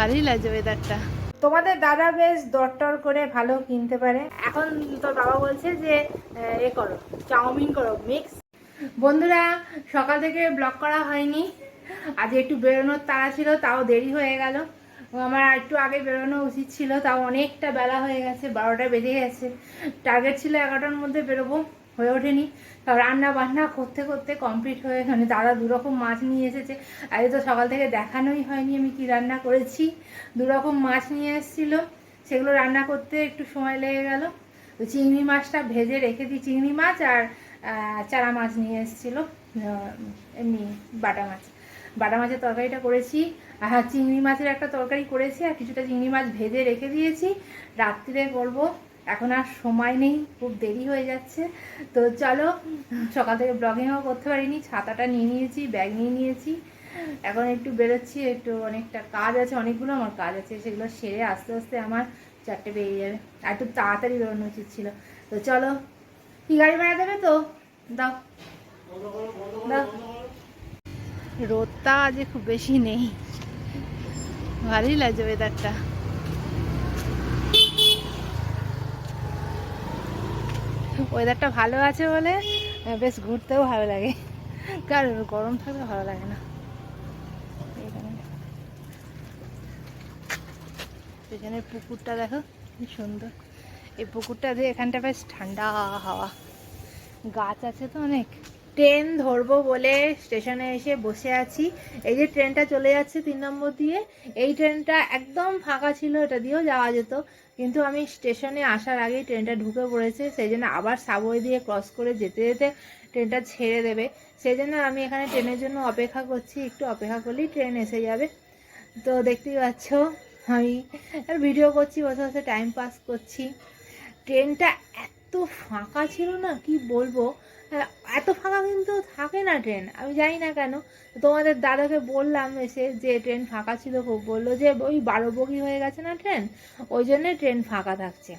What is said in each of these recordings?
ভালোই লাগছে ওয়েদারটা তোমাদের দাদা বেশ দরটর করে ভালো কিনতে পারে। এখন তোর বাবা বলছে যে, এ করো, চাউমিন করো মিক্স বন্ধুরা, সকাল থেকে ব্লগ করা হয়নি। আজ একটু বেরোনোর তাড়া ছিল, তাও দেরি হয়ে গেল। আমার একটু আগে বেরোনো উচিত ছিল, তাও অনেকটা বেলা হয়ে গেছে, বারোটা বেজে গেছে। টার্গেট ছিল এগারোটার মধ্যে বেরোবো। হয়ে ওঠেনি। তাও রান্না বান্না করতে করতে কমপ্লিট হয়ে মানে দাদা দুরকম মাছ নিয়ে এসেছে। আজ তো সকাল থেকে দেখানোই হয়নি আমি কি রান্না করেছি। দুরকম মাছ নিয়ে এসেছিল। সেগুলো রান্না করতে একটু সময় লেগে গেল। তো চিংড়ি মাছটা ভেজে রেখে দিই। চিংড়ি মাছ আর চারা মাছ নিয়ে এসেছিল। এমনি বাটা মাছ। বাটা মাছের তরকারিটা করেছি। আর চিংড়ি মাছের একটা তরকারি করেছি আর কিছুটা চিংড়ি মাছ ভেজে রেখে দিয়েছি। রাত্রিরে করব। এখন আর সময় নেই, খুব দেরি হয়ে যাচ্ছে। তো চলো, সকাল থেকে ব্লগিংও করতে পারিনি, ছাতাটা নিয়ে নিয়েছি ব্যাগ নিয়ে নিয়েছি। এখন একটু বেরোচ্ছি, একটু অনেকটা কাজ আছে, অনেকগুলো আমার কাজ আছে, সেগুলো সেরে আস্তে আস্তে আমার চারটে বেরিয়ে যাবে। আর একটু তাড়াতাড়ি বেরোনো উচিত ছিল। তো চলো, কি গাড়ি ভাড়া দেবে তো? দাও। দাও। রোদটা আজ খুব বেশি নেই। ভালোই লাগছে ওয়েদারটা ওয়েদারটা ভালো আছে বলে বেশ ঘুরতেও ভালো লাগে। কারণ গরম থাকলে ভালো লাগে না। এখানে পুকুরটা দেখো, কি সুন্দর। এই পুকুরটা দিয়ে এখানটা বেশ ঠান্ডা হাওয়া। গাছ আছে তো অনেক। ট্রেন ধরবো বলে স্টেশনে এসে বসে আছি। এই যে ট্রেনটা চলে যাচ্ছে তিন নম্বর দিয়ে, এই ট্রেনটা একদম ফাঁকা ছিল, এটা দিয়েও যাওয়া যেত। কিন্তু আমি স্টেশনে আসার আগেই ট্রেনটা ঢুকে পড়েছে, সেই জন্য আবার সাবওয়ে দিয়ে ক্রস করে যেতে যেতে ট্রেনটা ছেড়ে দেবে। সেই জন্য আমি এখানে ট্রেনের জন্য অপেক্ষা করছি, একটু অপেক্ষা করলেই ট্রেন এসে যাবে। তো দেখতেই পাচ্ছ, আমি ভিডিও করছি, বসে বসে টাইম পাস করছি। ট্রেনটা এত ফাঁকা ছিল না, কি বলব? এত ফাঁকা কিন্তু থাকে না ট্রেন। আমি জানি না কেন। তোমাদের দাদাকে বললাম এসে যে ট্রেন ফাঁকা ছিল খুব বলল যে ওই বারো বগি হয়ে গেছে না ট্রেন, ওই জন্যে ট্রেন ফাঁকা থাকছে।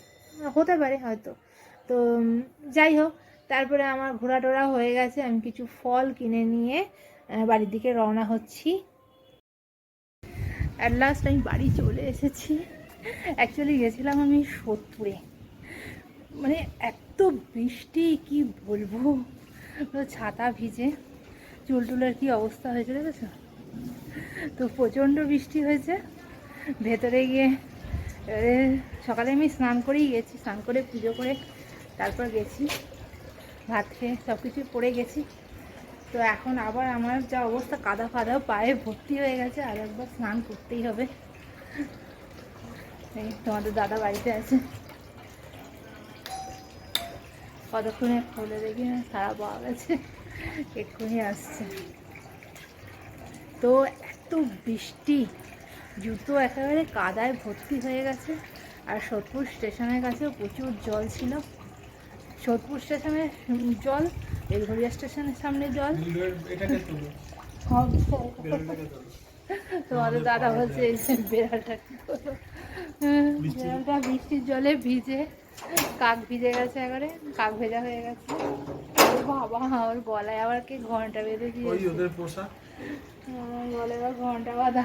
হতে পারে হয়তো। তো যাই হোক, তারপরে আমার ঘোরা টোরা হয়ে গেছে। আমি কিছু ফল কিনে নিয়ে বাড়ির দিকে রওনা হচ্ছি। অ্যাট লাস্ট আমি বাড়ি চলে এসেছি। অ্যাকচুয়ালি গেছিলাম আমি সোদপুরে। মানে এত বৃষ্টি, কি বলব? ছাতা ভিজে, চুল টুলের কি অবস্থা হয়েছে দেখেছ? তো প্রচণ্ড বৃষ্টি হয়েছে। ভেতরে গিয়ে সকালে আমি স্নান করেই গেছি, স্নান করে পুজো করে তারপর গেছি। ভাত খেয়ে সব কিছু পরে গেছি। তো এখন আবার আমার যা অবস্থা, কাদা ফাদা পায়ে ভর্তি হয়ে গেছে, আর একবার স্নান করতেই হবে। তোমাদের দাদা বাড়িতে আছে। কতক্ষণে খুলে দেখি না সারা পাওয়া গেছে। এক্ষুনি আসছে। তো এত বৃষ্টি জুতো একেবারে কাদায় ভর্তি হয়ে গেছে। আর সোদপুর স্টেশনের কাছেও প্রচুর জল ছিল। সোদপুর স্টেশনের জল বেলঘরিয়া স্টেশনের সামনে জল। তোমাদের দাদা বলছে বেড়ালটা বেড়ালটা বৃষ্টির জলে ভিজে কাক ভিজে গেছে একবারে কাক ভেজা হয়ে গেছে। বাবা আমার গলায় আবার কি ঘণ্টা বেঁধে ওই ওদের পোষা। আমার গলায় আবার ঘণ্টা বাঁধা।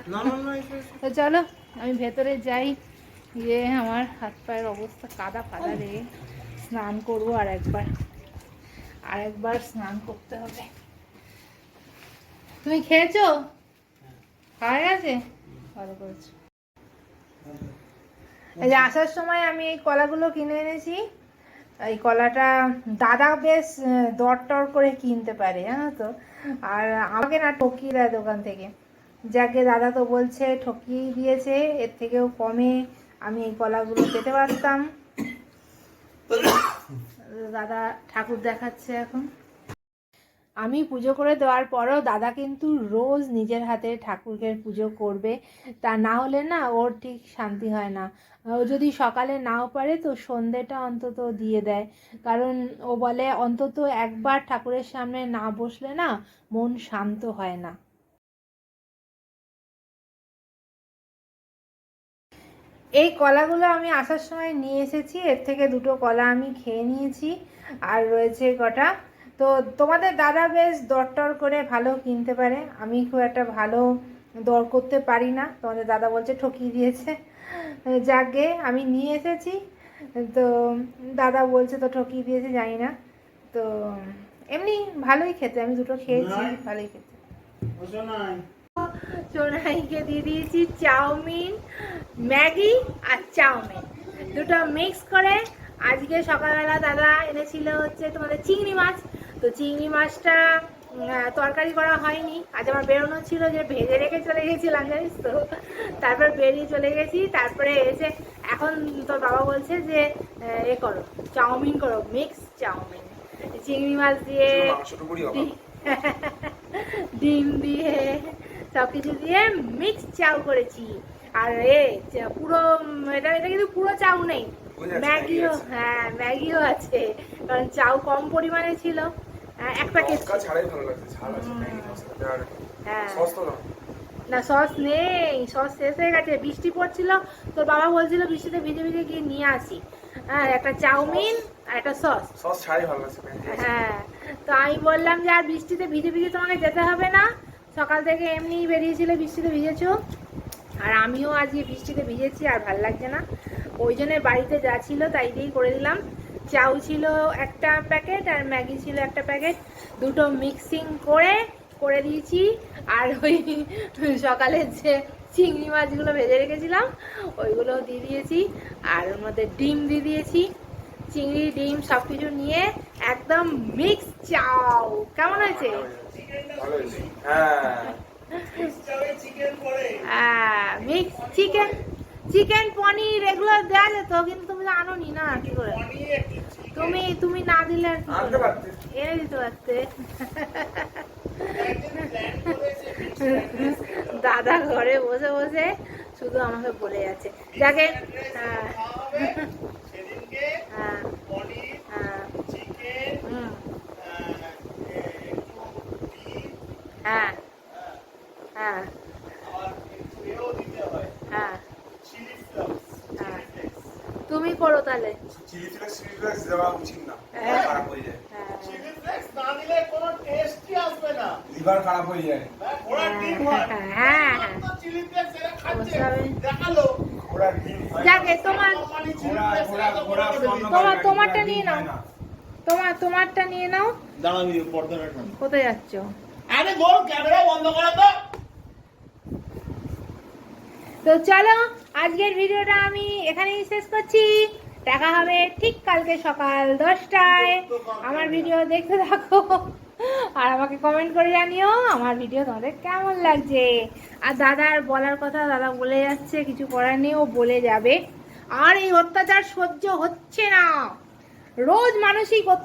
তো চলো আমি ভেতরে যাই গিয়ে আমার হাত পায়ের অবস্থা কাদা ফাদা রে স্নান করব আর একবার। আর একবার স্নান করতে হবে। তুমি খেয়েছো? খাওয়া গেছে? ভালো করেছ। এই যে আসার সময় আমি এই কলাগুলো কিনে এনেছি। এই কলাটা দাদা বেশ দর টর করে কিনতে পারে, জানো তো? আর আমাকে না ঠকিয়ে দেয় দোকান থেকে। যাকে দাদা তো বলছে, ঠকিয়েই দিয়েছে, এর থেকেও কমে আমি এই কলাগুলো পেতে পারতাম। দাদা ঠাকুর দেখাচ্ছে এখন। আমি পুজো করে দেওয়ার পরও দাদা কিন্তু রোজ নিজের হাতে ঠাকুরকে পুজো করবে। তা না হলে না ওর ঠিক শান্তি হয় না। ও যদি সকালে নাও পারে তো সন্ধেটা অন্তত দিয়ে দেয়। কারণ ও বলে অন্তত একবার ঠাকুরের সামনে না বসলে না মন শান্ত হয় না। এই কলাগুলো আমি আসার সময় নিয়ে এসেছি। এর থেকে দুটো কলা আমি খেয়ে নিয়েছি। আর রয়েছে কটা তো তোমাদের দাদা বেশ দরটর করে ভালো কিনতে পারে। আমি খুব একটা ভালো দর করতে পারি না। তোমাদের দাদা বলছে ঠকিয়ে দিয়েছে। যাকে আমি নিয়ে এসেছি তো দাদা বলছে তো ঠকিয়ে দিয়েছে জানি না। তো এমনি ভালোই খেতে আমি দুটো খেয়েছি ভালোই খেতে। সোনাইকে দিয়ে দিয়েছি চাউমিন ম্যাগি আর চাউমিন। দুটো মিক্স করে আজকে সকালবেলা দাদা এনেছিল হচ্ছে তোমাদের চিংড়ি মাছ। তো চিংড়ি মাছটা তরকারি করা হয়নি। আজ আমার বেরোনো ছিল যে ভেজে রেখে চলে গেছিলাম জানিস তো। তারপর বেরিয়ে চলে গেছি তারপরে এসে এখন তোর বাবা বলছে যে এ করো চাউমিন করো মিক্স চাউমিন। চিংড়ি মাছ দিয়ে ডিম দিয়ে সব কিছু দিয়ে মিক্স চাউ করেছি। আর এ পুরো এটা এটা কিন্তু পুরো চাউ নেই। ম্যাগিও হ্যাঁ ম্যাগিও আছে। কারণ চাউ কম পরিমাণে ছিল। আহ, এক প্যাকেট ছাড়াই ভালো লাগছে ঝাল আছে ম্যাগি আর হ্যাঁ। সস তো না না সস নেই সস শেষ হয়ে গেছে। বৃষ্টি পড়ছিল তোর বাবা বলছিল বৃষ্টিতে ভিজে ভিজে গিয়ে নিয়ে আসি। হ্যাঁ একটা চাউমিন আর একটা সস। সস ছাড়াই ভালো লাগছে হ্যাঁ তো আমি বললাম যে আর বৃষ্টিতে ভিজে ভিজে তোমাকে যেতে হবে না। সকাল থেকে এমনিই বেরিয়েছিলে বৃষ্টিতে ভিজেছো। আর আমিও আজকে বৃষ্টিতে ভিজেছি আর ভালো লাগছে না। ওই জন্য বাড়িতে যা ছিল তাই দিয়েই করে দিলাম চাউ ছিল একটা প্যাকেট আর ম্যাগি ছিল একটা প্যাকেট। দুটো মিক্সিং করে করে দিয়েছি। আর ওই সকালে যে চিংড়ি মাছগুলো ভেজে রেখেছিলাম ওইগুলো দিয়ে দিয়েছি। আর ওর মধ্যে ডিম দিয়ে দিয়েছি। চিংড়ি ডিম সব কিছু নিয়ে একদম মিক্স চাউ। কেমন হয়েছে। হ্যাঁ। হ্যাঁ মিক্স চিকেন। চিকেন পনির এগুলো দেওয়া যেত কিন্তু তুমি জানো আনোনি না কি করে? তুমি তুমি না দিলে আর এনে দিতে পারতে। দাদা ঘরে বসে বসে শুধু আমাকে বলে যাচ্ছে। যাকে হ্যাঁ। হ্যাঁ পনির হ্যাঁ চিকেন হুম, ডিম হ্যাঁ হ্যাঁ আর একটু এও দিতে হয় হ্যাঁ চিলি ফ্লেক্স হ্যাঁ। চিলি ফ্লেক্স তুমি করো তাহলে চিলি ফ্লেক্স চিলি ফ্লেক্স দেওয়া উচিত না হ্যাঁ। খারাপ হয়ে যায় হ্যাঁ চিলি ফ্লেক্স না দিলে কোনো টেস্টই আসবে না লিভার খারাপ হয়ে যায় হ্যাঁ, ঘোড়ার ডিম হয় হ্যাঁ, হ্যাঁ। চিলি ফ্লেক্স এরা খাচ্ছে দেখাল ঘোড়ার ডিম হয়। যাকে তোমার কোম্পানি চিলি ফ্লেক্স বড় করে স্বর্ণ দিল। তোমার- তোমারটা নিয়ে নাও। তোমার তোমারটা নিয়ে নাও দাঁড়া আমি পর্দাটা কোথায় যাচ্ছ আরে গোল ক্যামেরা বন্ধ করো তো তো চলো, আজকের ভিডিওটা আমি এখানেই শেষ করছি। দেখা হবে ঠিক কালকে সকাল দশটায়। আমার ভিডিও দেখতে থাকো। আর আমাকে কমেন্ট করে জানিও আমার ভিডিও তোমাদের কেমন লাগছে। আর দাদার বলার কথা দাদা বলে যাচ্ছে, কিছু করার নেই, ও বলে যাবে। আর এই অত্যাচার সহ্য হচ্ছে না। রোজ মানসিক